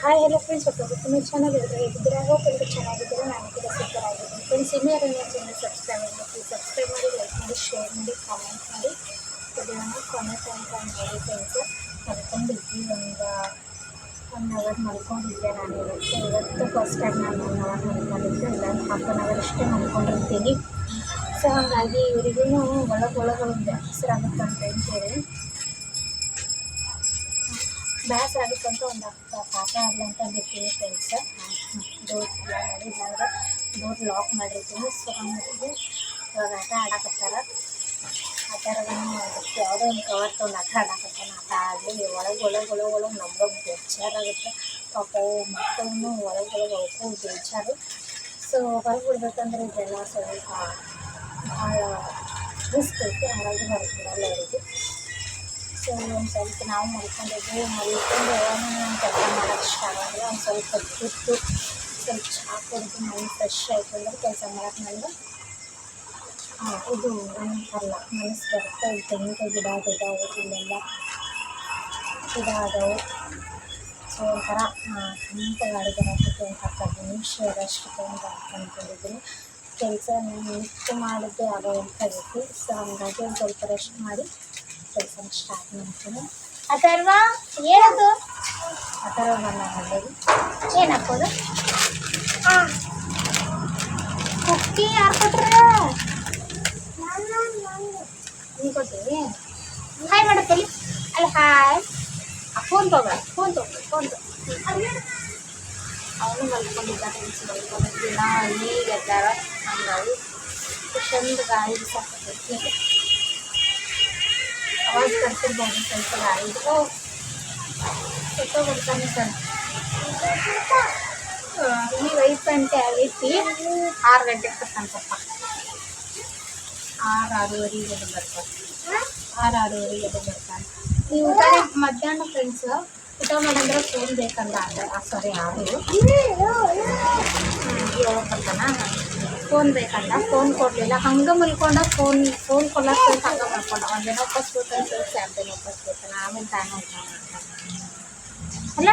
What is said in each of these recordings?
Hi hello friends ಒಬ್ಬರು ತುಂಬ channel ಎಲ್ಲರೂ ಹೇಗಿದ್ದೀರಾ ಹೋಪ್ ಎಲ್ಲರೂ ಚೆನ್ನಾಗಿದ್ದೀರಾ ನಾನು ಕೂಡ ಸೂಪರ್ ಆಗಿದ್ದೀನಿ ಫ್ರೆಂಡ್ಸ್ ಇನ್ನೂ ಯಾರು ನನ್ನ ಚಾನಲ್ ಸಬ್ಸ್ಕ್ರೈಬ್ ಮಾಡಿ ಸಬ್ಸ್ಕ್ರೈಬ್ ಮಾಡಿ ಲೈಕ್ ಮಾಡಿ ಶೇರ್ ಮಾಡಿ ಕಾಮೆಂಟ್ ಮಾಡಿ ವಿಡಿಯೋನ ಕಾಮೆಂಟ್ ಅಂತ ಮಾಡಿ ಫ್ರೆಂಡ್ಸ್ ಮಲ್ಕೊಂಡಿದ್ವಿ ಒಂದು ಒನ್ ಅವರ್ ಮಲ್ಕೊಂಡಿದ್ದೆ ನಾನು ಇವತ್ತು ಇವತ್ತು ಫಸ್ಟ್ ಟೈಮ್ ನಾನು ಒನ್ ಅವರ್ ಮಲ್ಕೊಂಡಿದ್ದೆ ಇಲ್ಲ ಹಾಫ್ ಆನ್ ಅವರ್ ಅಷ್ಟೇ ಮಲ್ಕೊಂಡಿರ್ತೀನಿ ಸೊ ಹಾಗಾಗಿ ಇವರಿಗೂ ಒಳಗೆ ಒಳಗೆ ಬೇಸರ ಆಗುತ್ತೆ ಅಂತ ಹೇಳ್ತೀವಿ ಬೇಸರ ಆಗುತ್ತಂತ ಒಂದು ಅರ್ಥ ಪಾಠ ಆಗಲಿ ಅಂತ ಬಿಡ್ತೀನಿ ಫ್ರೆಂಡ್ಸ್ ಡೋರ್ ಎಲ್ಲ ಮಾಡಿದ್ರೆ ಡೋರ್ ಲಾಕ್ ಮಾಡಿರ್ತೀನಿ ಸೊ ಹಂಗಾಗಿ ಇವಾಗ ಆಟ ಆಡಕತ್ತಾರ ಆ ಥರದನ್ನು ಅದಕ್ಕೆ ಯಾವುದೋ ಒಂದು ಕವರ್ ತೊಗೊಂಡು ಆಟ ಆಡಕತ್ತಾನ ಆಟ ಆಗಲಿ ಒಳಗೆ ಒಳಗೆ ಒಳಗೆ ಒಳಗೆ ನಮ್ಗೆ ಬೇಜಾರಾಗುತ್ತೆ ಪಾಪ ಮಕ್ಕಳನ್ನು ಒಳಗೆ ಒಳಗೆ ಅವಕ್ಕೂ ಬೇಜಾರು ಸೊ ಹೊರಗೆ ಬಿಡ್ಬೇಕಂದ್ರೆ ಇದೆಲ್ಲ ಸ್ವಲ್ಪ ಭಾಳ ರಿಸ್ಕ್ ಐತಿ ಹಾಗಾಗಿ ಹೊರಗೆ ಬಿಡಲ್ಲ ಅವರಿಗೆ ಸೊ ಒಂದು ಸ್ವಲ್ಪ ನಾವು ಮಲ್ಕೊಂಡಿದ್ವಿ, ಮಲ್ಕೊಂಡು ಯಾವಾಗ ಕೆಲಸ ಮಾಡೋಕ್ಕೆ ಸ್ಟಾರ್ಟ್ ಒಂದು ಸ್ವಲ್ಪ ಕೂತು ಸ್ವಲ್ಪ ಚಹಾ ಕುಡಿದು ಮೈಂಡ್ ಫ್ರೆಶ್ ಆಯಿತು ಅಂದ್ರೆ ಕೆಲಸ ಮಾಡೋಕೆ ನನಗೆ ಇದು ಅಲ್ಲ ಮನಸ್ಸು ಬರುತ್ತೆ ಇಲ್ಲಿ ತೆಂಗಿನಕಾಯಿ ಗಿಡ ಇದಾವೆ ಇಲ್ಲೆಲ್ಲ ಗಿಡ ಅದಾವೆ ಸೊ ಒಂಥರ ಅಂತ ಅಡುಗೆ ಹಾಕಿದ್ದೆ ಒಂದು ಹತ್ತು ನಿಮಿಷ ಅಷ್ಟಕ್ಕೆ ಅಂತ ಅಂದ್ಕೊಂಡಿದ್ದೀನಿ ಕೆಲಸ ನಿಂತು ಮಾಡಿದ್ದೆ ಆಗೋ ಇತ್ತು ಸೊ ಹಂಗಾಗಿ ಒಂದು ಸ್ವಲ್ಪ ರೆಸ್ಟ್ ಮಾಡಿ ಕೆಲಸನ ಸ್ಟಾರ್ಟ್ ಮಾಡ್ತೀನಿ. ಅಥರ್ವ ಏನದು? ಅಥರ್ವ ನನ್ನ ಮನೆಯಲ್ಲಿ ಏನು ಹಾಂ ಕುಕ್ಕಿ ಯಾರು ಕೊಟ್ರ ನೀನು ಹಾಯ್ ಮಾಡತ್ತಲ್ಲಿ ಅಲ್ಲಿ ಹಾಯ್ ಫೋನ್ ತಗೋ ಫೋನ್ ತಗೋ ಫೋನ್ ತಗೋ. ಅವನು ಮಲ್ಕೊಂಡಿದ್ದಿನ ಈಗ ಎದ್ದಾರ. ಹಂಗಾಗಿ, ಚಂದ ಗಾಳಿ ಸಾಕೈತಿ ಅವಾಜ್ ಕಟ್ತಿರ್ಬೋದು ಸ್ವಲ್ಪ ಇದು ಬಿಡ್ತಾನೆ ಸರ್. ಈಗ ಐದು ಗಂಟೆ ಆಗೈತಿ. ಆರು ಗಂಟೆಗೆ ಬರ್ತಾನೆ ಪಪ್ಪ ಆರು ಆರೂವರೆಗೆ ಅದು ಬರ್ತಾನೆ ಆರು ಆರೂವರೆಗೆ ಅದು ಬರ್ತಾನೆ ನೀವು ಊಟ ಮಧ್ಯಾಹ್ನ ಫ್ರೆಂಡ್ಸ್ ಊಟ ಮಾಡಂದ್ರೆ ಫೋನ್ ಬೇಕಂದ ಸಾರಿ ಯಾರು? ಏಳು ಬರ್ತಾನ? ಫೋನ್ ಬೇಕಲ್ಲ ಫೋನ್ ಕೊಡಲಿಲ್ಲ. ಹಂಗೆ ಮಲ್ಕೊಂಡ ಫೋನ್ ಫೋನ್ ಕೊಡಕ್ಕೆ ಹಂಗೆ ಮಲ್ಕೊಂಡ. ಒಂದಿನ ಬೇಕಂತ ಎರಡು ದಿನ ವಾಪಸ್ ಬೇಕಂದ ಆಮೇಲೆ ತಾನೇ ಅಲ್ಲ?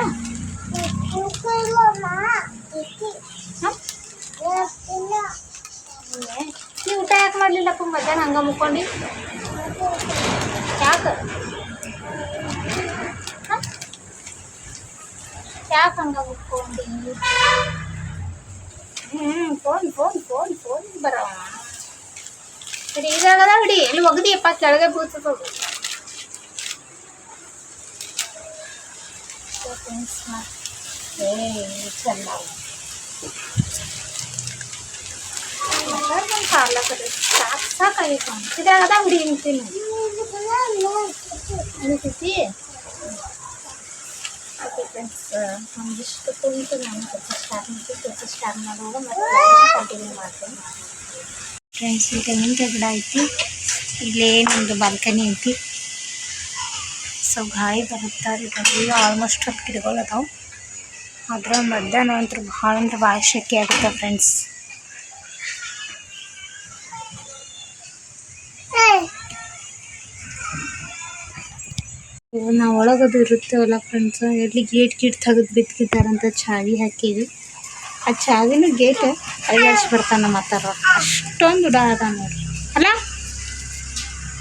ನೀವು ಊಟ ಯಾಕೆ ಮಾಡಲಿಲ್ಲಪ್ಪ ಮಧ್ಯಾಹ್ನ? ಹಂಗೆ ಮುಕ್ಕೊಂಡು ಯಾಕೆ? ಯಾಕೆ ಹಂಗೆ ಮುಕ್ಕೊಂಡು ಫೋನ್ ಫೋನ್ ಫೋನ್ ಫೋನ್ ಬರೋ ಹಿಡಿ ಇದಾಗದ ಹಿಡಿ ಎಲ್ಲಿ ಒಗದಿಯಪ್ಪ ಕೆಳಗೆ ಬೀಳ್ತದ ಏ ಚಂದ ಸಾಕು ಸಾಕಾಗಿತ್ತು ಇದಾಗದ ಹುಡಿ ಅಂತೀನಿ ಅನಿಸ್ತೈತಿ ಫ್ರೆಂಡ್ಸ್ ಒಂದಿಷ್ಟು ಕುಂತು ನಾನು ಕೆಲಸ ಸ್ಟಾರ್ಟ್ ಮಾಡ್ತೀನಿ ಕೆಲಸ ಸ್ಟಾರ್ಟ್ ಮಾಡುವಾಗ ಮತ್ತೆ ಕಂಟಿನ್ಯೂ ಮಾಡ್ತೀನಿ ಫ್ರೆಂಡ್ಸ್ ಈಗ ತೆಂಗಿನಕಾಯಿ ಗಿಡ ಐತಿ ಇಲ್ಲೇ ನಮ್ಮದು ಬಾಲ್ಕನಿ ಐತಿ ಸೊ ಗಾಳಿ ಬರುತ್ತಾ ಇದರಲ್ಲಿ ಆಲ್ಮೋಸ್ಟ್ ಹತ್ತು ಗಿಡಗಳು ಅದಾವೆ ಅದ್ರ ಮಧ್ಯಾಹ್ನ ಅಂತೂ ಭಾಳ ಅಂದ್ರೆ ಭಾಳ ಶೆಕೆ ಆಗುತ್ತೆ ಫ್ರೆಂಡ್ಸ್ ನಾವು ಒಳಗದು ಇರುತ್ತೇವಲ್ಲ ಫ್ರೆಂಡ್ಸ್ ಎಲ್ಲಿ ಗೇಟ್ ಗೀಟ್ ತೆಗೆದು ಬಿತ್ತಿದ್ದಾರಂತ ಚಾವಿ ಹಾಕಿದ್ವಿ. ಆ ಚಾವಿನ ಗೇಟ್ ಅಳಿಯಾಡ್ಸಿ ಬರ್ತಾನ ಮಾತಾರ ಅಷ್ಟೊಂದು ಉಡ ಅದ ನೋಡ್ರಿ. ಅಲ್ಲ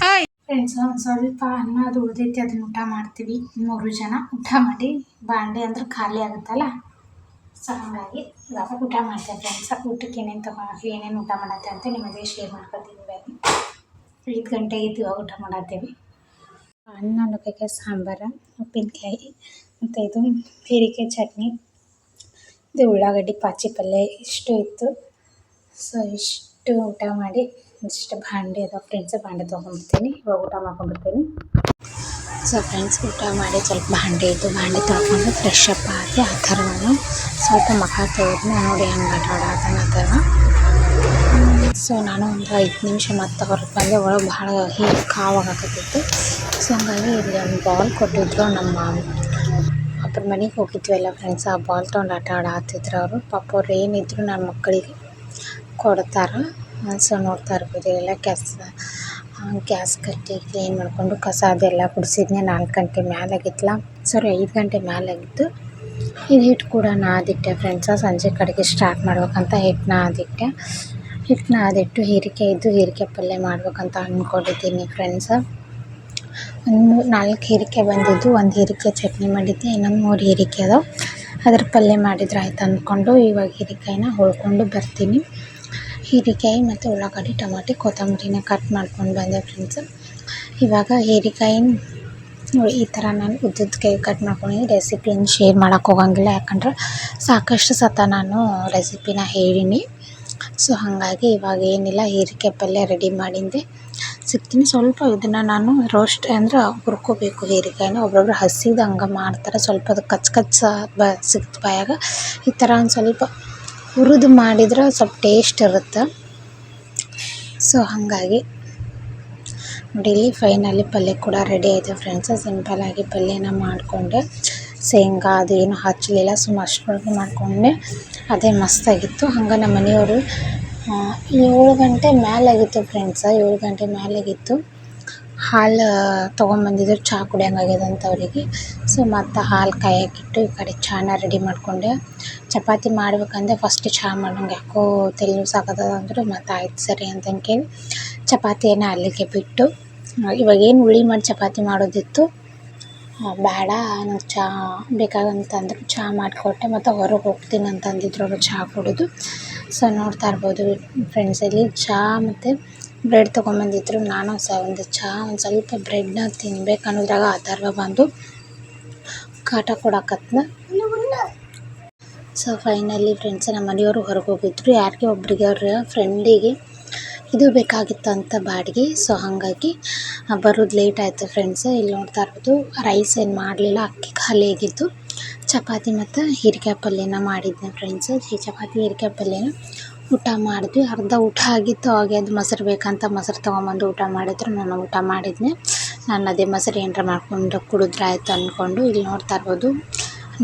ಹಾಯ್ ಫ್ರೆಂಡ್ಸ್ ಒಂದು ಸ್ವಲ್ಪ ಅನ್ನ ಅದು ಉಳಿದೈತಿ, ಅದನ್ನ ಊಟ ಮಾಡ್ತೀವಿ. ಮೂರು ಜನ ಊಟ ಮಾಡಿ, ಬಾಂಡೆ ಅಂದ್ರೆ ಖಾಲಿ ಆಗುತ್ತಲ್ಲ? ಸೊ ಹಾಗಾಗಿ ಇವಾಗ ಊಟ ಮಾಡ್ತೇವೆ ಫ್ರೆಂಡ್ಸ್ ಊಟಕ್ಕೆ ಏನೇನು ತಗೊಂಡು ಏನೇನು ಊಟ ಮಾಡತ್ತೆ ಅಂತ ನಿಮಗೆ ಶೇರ್ ಮಾಡ್ಕೊತೀವಿ ಐದು ಗಂಟೆ ಐತಿ ಇವಾಗ ಊಟ ಮಾಡತ್ತೀವಿ. ಅನ್ನ ನುಗ್ಗೆಕಾಯಿ ಸಾಂಬಾರು ಉಪ್ಪಿನಕಾಯಿ ಮತ್ತು ಇದು ಹೀರೆಕಾಯಿ ಚಟ್ನಿ ಇದು ಉಳ್ಳಾಗಡ್ಡಿ ಪಾಚಿ ಪಲ್ಯ ಇಷ್ಟು ಇತ್ತು ಸೊ ಇಷ್ಟು ಊಟ ಮಾಡಿ ಇಷ್ಟು ಭಾಂಡೆ ಅದಾವೆ ಫ್ರೆಂಡ್ಸ್ ಭಾಂಡೆ ತೊಗೊಂಡ್ಬಿಡ್ತೀನಿ ಇವಾಗ ಊಟ ಮಾಡ್ಕೊಂಡ್ಬಿಡ್ತೀನಿ ಸೊ ಫ್ರೆಂಡ್ಸ್ ಊಟ ಮಾಡಿ ಸ್ವಲ್ಪ ಭಾಂಡೆ ಇದ್ದು ಭಾಂಡೆ ತೊಳ್ಕೊಂಡು ಫ್ರೆಶ್ ಅಪ್ ಆಗಿ ಆ ಥರ ನಾನು ಸ್ವಲ್ಪ ಮಖ ತೊಳೆದ್ನ ನೋಡಿ ಹೆಂಗೆ ಆಟ ಆಡೋದನ್ನ ಆ ಥರ ಸೊ ನಾನು ಒಂದು ಐದು ನಿಮಿಷ ಮತ್ತೆ ಹೊರಗೆ ಬಂದೆ ಒಳಗೆ ಭಾಳ ಹೀಟ್ ಕಾವಾಗಾಕತ್ತಿತ್ತು ಸೊ ಹಂಗಾಗಿ ಇಲ್ಲಿ ಒಂದು ಬಾಲ್ ಕೊಟ್ಟಿದ್ರು ನಮ್ಮ ಒಬ್ಬರ ಮನೆಗೆ ಹೋಗಿದ್ವಿ ಎಲ್ಲ ಫ್ರೆಂಡ್ಸ್ ಆ ಬಾಲ್ ತೊಗೊಂಡು ಆಟ ಆಡಾತಿದ್ರು ಅವರು. ಪಾಪ ಅವ್ರು ಏನಿದ್ರು ನನ್ನ ಮಕ್ಕಳಿಗೆ ಕೊಡ್ತಾರೆ. ಸೊ ನೋಡ್ತಾ ಇರ್ಬೋದು, ಎಲ್ಲ ಕೆಲಸ ಗ್ಯಾಸ್ ಕಟ್ಟಿ ಕ್ಲೀನ್ ಮಾಡಿಕೊಂಡು ಕಸ ಅದೆಲ್ಲ ಗುಡಿಸಿದ್ನೆ. ನಾಲ್ಕು ಗಂಟೆ ಮ್ಯಾಲಾಗಿತ್ತಲ್ಲ ಸರಿ ಐದು ಗಂಟೆ ಮ್ಯಾಲಾಗಿತ್ತು. ಇದು ಹಿಟ್ಟು ಕೂಡ ನಾದಿಟ್ಟೆ ಫ್ರೆಂಡ್ಸ ಸಂಜೆ ಕಡೆಗೆ ಸ್ಟಾರ್ಟ್ ಮಾಡ್ಬೇಕಂತ ಹಿಟ್ಟು ನಾದಿಟ್ಟೆ ಹಿಟ್ಟು ನಾದಿಟ್ಟು ಹೀರಿಕಾಯಿ ಇದ್ದು ಹೀರಿಕಾಯಿ ಪಲ್ಯ ಮಾಡ್ಬೇಕಂತ ಅಂದ್ಕೊಂಡಿದ್ದೀನಿ ಫ್ರೆಂಡ್ಸ ಒಂದು ಮೂರು ನಾಲ್ಕು ಹೀರಿಕಾಯಿ ಬಂದಿದ್ದು, ಒಂದು ಹೀರಿಕಾಯಿ ಚಟ್ನಿ ಮಾಡಿದ್ದೆ, ಇನ್ನೊಂದು ಮೂರು ಹೀರಿಕೆ ಅದ್ರ ಪಲ್ಯ ಮಾಡಿದ್ರೆ ಆಯ್ತು ಅಂದ್ಕೊಂಡು ಇವಾಗ ಹೀರಿಕಾಯಿನ ಹೊಳ್ಕೊಂಡು ಬರ್ತೀನಿ. ಹೀರಿಕಾಯಿ ಮತ್ತು ಉಳ್ಳಾಗಡ್ಡಿ, ಟಮಾಟಿ, ಕೊತ್ತಂಬರಿನ ಕಟ್ ಮಾಡ್ಕೊಂಡು ಬಂದೆ ಫ್ರೆಂಡ್ಸ್ ಇವಾಗ ಹೀರಿಕಾಯಿನ ಈ ಥರ ನಾನು ಉದ್ದುದ್ಕೆ ಕಟ್ ಮಾಡ್ಕೊಂಡಿದ್ದೀನಿ ರೆಸಿಪಿನ ಶೇರ್ ಮಾಡೋಕ್ಕೆ ಹೋಗಂಗಿಲ್ಲ ಯಾಕಂದ್ರೆ ಸಾಕಷ್ಟು ಸತ ನಾನು ರೆಸಿಪಿನ ಹೇಳೀನಿ. ಸೊ ಹಾಗಾಗಿ ಇವಾಗ ಏನಿಲ್ಲ ಹೀರಿಕಾಯಿ ಪಲ್ಯ ರೆಡಿ ಮಾಡಿದ್ದೆ. ಸಿಗ್ತೀನಿ. ಸ್ವಲ್ಪ ಇದನ್ನು ನಾನು ರೋಸ್ಟ್ ಅಂದ್ರೆ ಹುರ್ಕೋಬೇಕು ಹೀರಿಕಾಯಿನ ಒಬ್ಬೊಬ್ರು ಹಸಿದು ಹಂಗೆ ಮಾಡ್ತಾರೆ. ಸ್ವಲ್ಪ ಅದು ಕಚ್ ಕಚ್ಚ ಬ ಸಿಕ್ತು ಬಾಯಾಗ. ಈ ಥರ ಒಂದು ಸ್ವಲ್ಪ ಹುರಿದು ಮಾಡಿದ್ರೆ ಸ್ವಲ್ಪ ಟೇಸ್ಟ್ ಇರುತ್ತೆ. ಸೊ ಹಾಗಾಗಿ ನೋಡಿ, ಇಲ್ಲಿ ಫೈನಲಿ ಪಲ್ಯ ಕೂಡ ರೆಡಿ ಆಯಿತು ಫ್ರೆಂಡ್ಸ್ ಸಿಂಪಲ್ಲಾಗಿ ಪಲ್ಯನ ಮಾಡಿಕೊಂಡೆ. ಶೇಂಗಾ ಅದು ಏನು ಹಚ್ಚಲಿಲ್ಲ ಸುಮ್ಮ ಅಷ್ಟು ಮಾಡಿಕೊಂಡೆ. ಅದೇ ಮಸ್ತಾಗಿತ್ತು. ಹಂಗೆ ನಮ್ಮ ಮನೆಯವರು ಏಳು ಗಂಟೆ ಮೇಲಾಗಿತ್ತು ಫ್ರೆಂಡ್ಸ ಏಳು ಗಂಟೆ ಮೇಲಾಗಿತ್ತು ಹಾಲು ತೊಗೊಂಬಂದಿದ್ರು ಚಹಾ ಕುಡಿಯೋಂಗಾಗ್ಯದಂತ ಅವರಿಗೆ. ಸೊ ಮತ್ತು ಹಾಲು ಕಾಯಕ್ಕಿಟ್ಟು ಈ ಕಡೆ ಚಹಾನ ರೆಡಿ ಮಾಡಿಕೊಂಡೆ. ಚಪಾತಿ ಮಾಡ್ಬೇಕಂದ್ರೆ ಫಸ್ಟ್ ಚಹಾ ಮಾಡೋಂಗೆ ಯಾಕೋ ತಲೆ ಸಾಕತ್ತದ ಅಂದರು, ಮತ್ತು ಆಯ್ತು ಸರಿ ಅಂತಂದು ಕೇಳಿ, ಚಪಾತಿಯನ್ನು ಅಲ್ಲಿಗೆ ಬಿಟ್ಟು ಇವಾಗ ಏನು ಹುಳಿ ಮಾಡಿ ಚಪಾತಿ ಮಾಡೋದಿತ್ತು ಬೇಡ ನಂಗೆ ಚಹಾ ಬೇಕಾಗಂತಂದ್ರು ಚಹಾ ಮಾಡಿಕೊಟ್ಟೆ ಮತ್ತು ಹೊರಗೆ ಹೋಗ್ತೀನಿ ಅಂತಂದಿದ್ರು ಅವರು ಚಹಾ ಕುಡಿದು. ಸೊ ನೋಡ್ತಾ ಇರ್ಬೋದು ಫ್ರೆಂಡ್ಸ್ ಇಲ್ಲಿ ಮತ್ತು ಬ್ರೆಡ್ ತೊಗೊಂಬಂದಿದ್ರು. ನಾನು ಸಹ ಒಂದು ಚಾ, ಒಂದು ಸ್ವಲ್ಪ ಬ್ರೆಡ್ನ ತಿನ್ಬೇಕು ಅನ್ನೋದ್ರಾಗ ಅಥರ್ವ ಬಂದು ಕಾಟ ಕೊಡಕತ್ನ. ಸೊ ಫೈನಲಿ ಫ್ರೆಂಡ್ಸ್ ನಮ್ಮ ಮನೆಯವರು ಹೊರಗೆ ಹೋಗಿದ್ರು. ಯಾರಿಗೆ ಒಬ್ಬರಿಗೆ ಅವ್ರ ಫ್ರೆಂಡಿಗೆ ಇದು ಬೇಕಾಗಿತ್ತು ಅಂತ ಬಾಡಿಗೆ. ಸೊ ಹಾಗಾಗಿ ಬರೋದು ಲೇಟ್ ಆಯಿತು ಫ್ರೆಂಡ್ಸ್ ಇಲ್ಲಿ ನೋಡ್ತಾ ಇರ್ಬೋದು ರೈಸ್ ಏನು ಮಾಡಲಿಲ್ಲ, ಅಕ್ಕಿ ಖಾಲಿ ಆಗಿದ್ದು. ಚಪಾತಿ ಮತ್ತು ಹೀರಿಕಾಯಿ ಪಲ್ಯನ ಮಾಡಿದ್ದೆ ಫ್ರೆಂಡ್ಸ್ ಈ ಚಪಾತಿ, ಹೀರಿಕಾಯಿ ಪಲ್ಯನ ಊಟ ಮಾಡಿದ್ವಿ. ಅರ್ಧ ಊಟ ಆಗಿತ್ತು, ಹಾಗೆ ಅದು ಮೊಸರು ಬೇಕಂತ ಮೊಸರು ತೊಗೊಂಬಂದು ಊಟ ಮಾಡಿದ್ರು. ನಾನು ಊಟ ಮಾಡಿದ್ನೆ. ನಾನು ಅದೇ ಮೊಸರು ಏನಾರ ಮಾಡಿಕೊಂಡು ಕುಡಿದ್ರೆ ಆಯಿತು ಅಂದ್ಕೊಂಡು ಇಲ್ಲಿ ನೋಡ್ತಾ ಇರ್ಬೋದು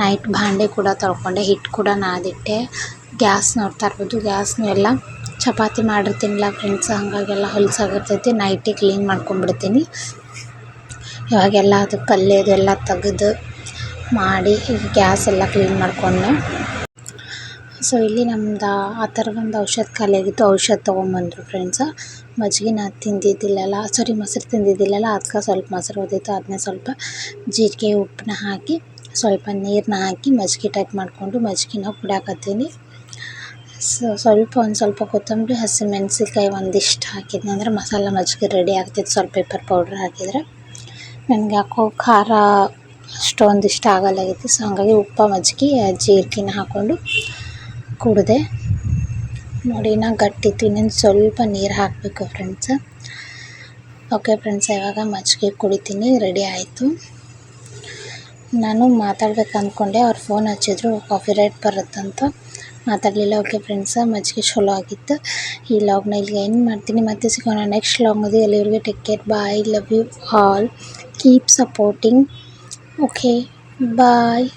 ನೈಟ್ ಭಾಂಡೆ ಕೂಡ ತೊಳ್ಕೊಂಡೆ. ಹಿಟ್ಟು ಕೂಡ ನಾದಿಟ್ಟೆ. ಗ್ಯಾಸ್ ನೋಡ್ತಾ ಇರ್ಬೋದು ಗ್ಯಾಸ್ನು ಎಲ್ಲ ಚಪಾತಿ ಮಾಡಿರ್ತೀನಲ್ಲ ಫ್ರೆಂಡ್ಸ್ ಹಾಗಾಗೆಲ್ಲ ಹೊಲಸಾಗಿರ್ತೈತಿ ನೈಟೇ ಕ್ಲೀನ್ ಮಾಡ್ಕೊಂಡ್ಬಿಡ್ತೀನಿ. ಇವಾಗೆಲ್ಲ ಅದು ಪಲ್ಯದೆಲ್ಲ ತೆಗೆದು ಮಾಡಿ ಗ್ಯಾಸ್ ಎಲ್ಲ ಕ್ಲೀನ್ ಮಾಡ್ಕೊಂಡೆ. ಸೊ ಇಲ್ಲಿ ನಮ್ದು ಆ ಥರ ಒಂದು ಔಷಧ ಖಾಲಿಯಾಗಿತ್ತು ಔಷಧ ತೊಗೊಂಬಂದರು ಫ್ರೆಂಡ್ಸ್ ಮಜ್ಜಿಗೆ ನಾ ತಿಂದಿದ್ದಿಲ್ಲಲ್ಲ ಸಾರಿ ಮೊಸರು ತಿಂದಿದ್ದಿಲ್ಲಲ್ಲ ಅದಕ್ಕೆ ಸ್ವಲ್ಪ ಮೊಸರು ಓದಿತ್ತು ಅದನ್ನೇ ಸ್ವಲ್ಪ ಜೀರಿಗೆ ಉಪ್ಪನ್ನ ಹಾಕಿ, ಸ್ವಲ್ಪ ನೀರನ್ನ ಹಾಕಿ ಮಜ್ಜಿಗೆ ಟೈಪ್ ಮಾಡಿಕೊಂಡು ಮಜ್ಜಿಗೆನ ಕುಡಿಯಾಕತ್ತೀನಿ. ಸೊ ಸ್ವಲ್ಪ ಒಂದು ಸ್ವಲ್ಪ ಕೊತ್ತಂಬರಿ ಹಸಿಮೆಣ್ಸಿನ್ಕಾಯಿ ಒಂದಿಷ್ಟು ಹಾಕಿದ್ನಂದ್ರೆ ಮಸಾಲ ಮಜ್ಜಿಗೆ ರೆಡಿ ಆಗ್ತಿತ್ತು. ಸ್ವಲ್ಪ ಪೆಪ್ಪರ್ ಪೌಡ್ರ್ ಹಾಕಿದರೆ. ನನಗೆ ಯಾಕೋ ಖಾರ ಅಷ್ಟೊಂದು ಇಷ್ಟ ಆಗಲ್ಲಾಗಿತ್ತು ಸೊ ಹಾಗಾಗಿ ಉಪ್ಪು, ಮಜ್ಜಿಗೆ, ಜೀರಿಗೆನ ಹಾಕ್ಕೊಂಡು ಕುಡಿದೆ. ನೋಡಿ, ನಾ ಗಟ್ಟಿತ್ತು ಇನ್ನೊಂದು ಸ್ವಲ್ಪ ನೀರು ಹಾಕಬೇಕು ಫ್ರೆಂಡ್ಸ್ ಓಕೆ ಫ್ರೆಂಡ್ಸ್ ಇವಾಗ ಮಜ್ಜಿಗೆ ಕುಡಿತೀನಿ. ರೆಡಿ ಆಯಿತು. ನಾನು ಮಾತಾಡ್ಬೇಕು ಅಂದ್ಕೊಂಡೆ ಅವ್ರು ಫೋನ್ ಹಚ್ಚಿದ್ರು, ಕಾಫಿ ರೈಟ್ ಬರುತ್ತಂತ. ಮಾತಾಡಲಿಲ್ಲ. ಓಕೆ ಫ್ರೆಂಡ್ಸ್ ಮಜ್ಜಿಗೆ ಚಲೋ ಆಗಿತ್ತು. ಈ ಲಾಗ್ನ ಇಲ್ಲಿಗೆ ಏನು ಮಾಡ್ತೀನಿ. ಮತ್ತೆ ಸಿಗೋಣ ನೆಕ್ಸ್ಟ್ ಲಾಗ್ನದು ಎಲ್ಲಿವರೆಗೆ take care bye love you all keep supporting okay bye